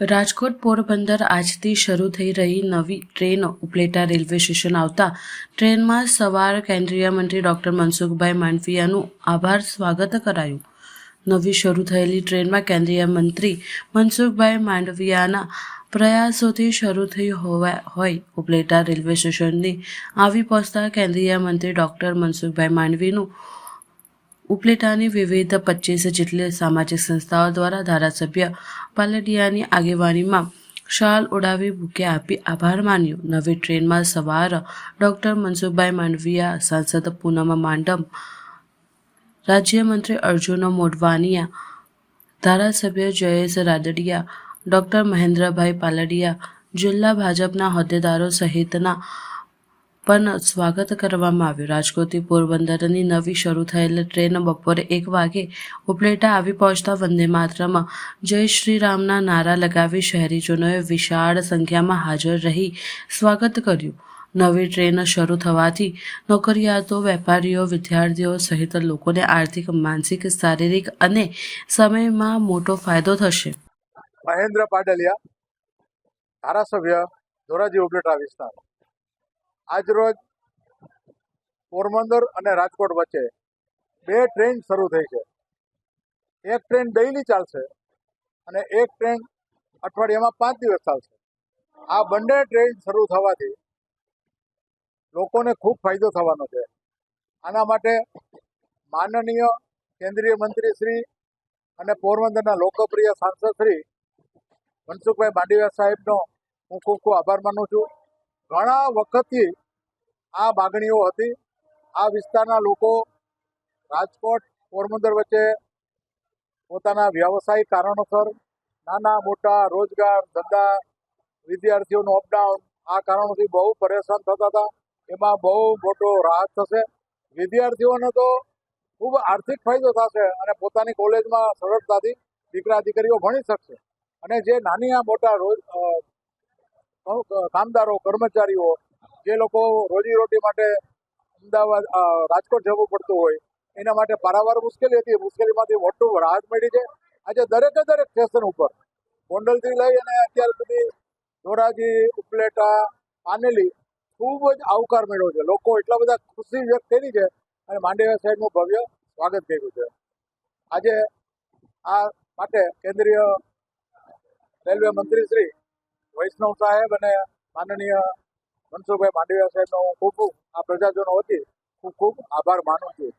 રાજકોટ પોરબંદર આજથી શરૂ થઈ રહી નવી ટ્રેન ઉપલેટા રેલવે સ્ટેશન આવતા ટ્રેનમાં સવાર કેન્દ્રીય મંત્રી ડોક્ટર મનસુખભાઈ માંડવિયાનું આભાર સ્વાગત કરાયું. નવી શરૂ થયેલી ટ્રેનમાં કેન્દ્રીય મંત્રી મનસુખભાઈ માંડવિયાના પ્રયાસોથી શરૂ થઈ હોવા હોય ઉપલેટા રેલવે સ્ટેશનની. આવી પહોંચતા કેન્દ્રીય મંત્રી ડોક્ટર મનસુખભાઈ માંડવીનું ઉપલેટાની વિવિધ પચીસ જેટલી સામાજિક સંસ્થાઓ દ્વારા ધારાસભ્ય પાલડિયાની આગેવાનીમાં શાલ ઉડાવી બુકે આપી આભાર માન્યો. નવી ટ્રેનમાં સવાર ડોક્ટર મનસુખભાઈ માંડવિયા, સાંસદ પૂનમ માંડમ, રાજ્યમંત્રી અર્જુન મોઢવાનિયા, ધારાસભ્ય જયેશ રાદડિયા, ડોક્ટર મહેન્દ્રભાઈ પાલડિયા, જિલ્લા ભાજપના હોદ્દેદારો સહિતના પણ સ્વાગત કરવામાં આવ્યું. રાજકોટથી પોરબંદરની નવી શરૂ થયેલ ટ્રેન બપોરે એક વાગે ઉપલેટા આવી પહોંચતા વંદે માત્રમાં જય શ્રી રામના નારા લગાવી શહેરીજનોએ વિશાળ સંખ્યામાં હાજર રહી સ્વાગત કર્યું. નવી ટ્રેન શરૂ થવાથી નોકરિયાતો, વેપારીઓ, વિદ્યાર્થીઓ સહિત લોકોને આર્થિક, માનસિક, શારીરિક અને સમયમાં મોટો ફાયદો થશે. મહેન્દ્ર પાડલિયા, ધારાસભ્ય ધોરાજી ઉપલેટા વિસ્તાર. આજરોજ પોરબંદર અને રાજકોટ વચ્ચે બે ટ્રેન શરૂ થઈ છે. એક ટ્રેન ડેઇલી ચાલશે અને એક ટ્રેન અઠવાડિયામાં પાંચ દિવસ ચાલશે. આ બંને ટ્રેન શરૂ થવાથી લોકોને ખૂબ ફાયદો થવાનો છે. આના માટે માનનીય કેન્દ્રીય મંત્રી શ્રી અને પોરબંદરના લોકપ્રિય સાંસદ શ્રી મનસુખભાઈ માંડવિયા સાહેબનો હું ખૂબ ખૂબ આભાર માનું છું. ઘણા વખતથી આ માગણીઓ હતી. આ વિસ્તારના લોકો રાજકોટ, પોરબંદર વચ્ચે પોતાના વ્યવસાયિક કારણોસર નાના, મોટા, રોજગાર, ધંધા વિદ્યાર્થીઓનું અપડાઉન આ કારણોથી બહુ પરેશાન થતા હતા. એમાં બહુ મોટો રાહત થશે. વિદ્યાર્થીઓને તો ખૂબ આર્થિક ફાયદો થશે અને પોતાની કોલેજમાં સરળતાથી દીકરા દીકરીઓ ભણી શકશે. અને જે નાની આ મોટા રોજ કામદારો, કર્મચારીઓ, જે લોકો રોજીરોટી માટે અમદાવાદ રાજકોટ જવું પડતું હોય, એના માટે પારાવાર મુશ્કેલી હતી. મુશ્કેલીમાંથી મોટું રાહત મળી છે. આજે દરેકે દરેક સ્ટેશન ઉપર ગોંડલથી લઈ અને અત્યાર સુધી ધોરાજી, ઉપલેટા, પાનેલી ખૂબ જ આવકાર મળ્યો છે. લોકો એટલા બધા ખુશી વ્યક્ત કરી છે અને માંડવીયા સાહેબનું ભવ્ય સ્વાગત કર્યું છે. આજે આ માટે કેન્દ્રીય રેલવે મંત્રી શ્રી વૈષ્ણવ સાહેબ અને માનનીય મનસુખભાઈ માંડવિયા સાહેબનો હું ખૂબ ખૂબ આ પ્રજાજનો વતી ખૂબ ખૂબ આભાર માનું છું.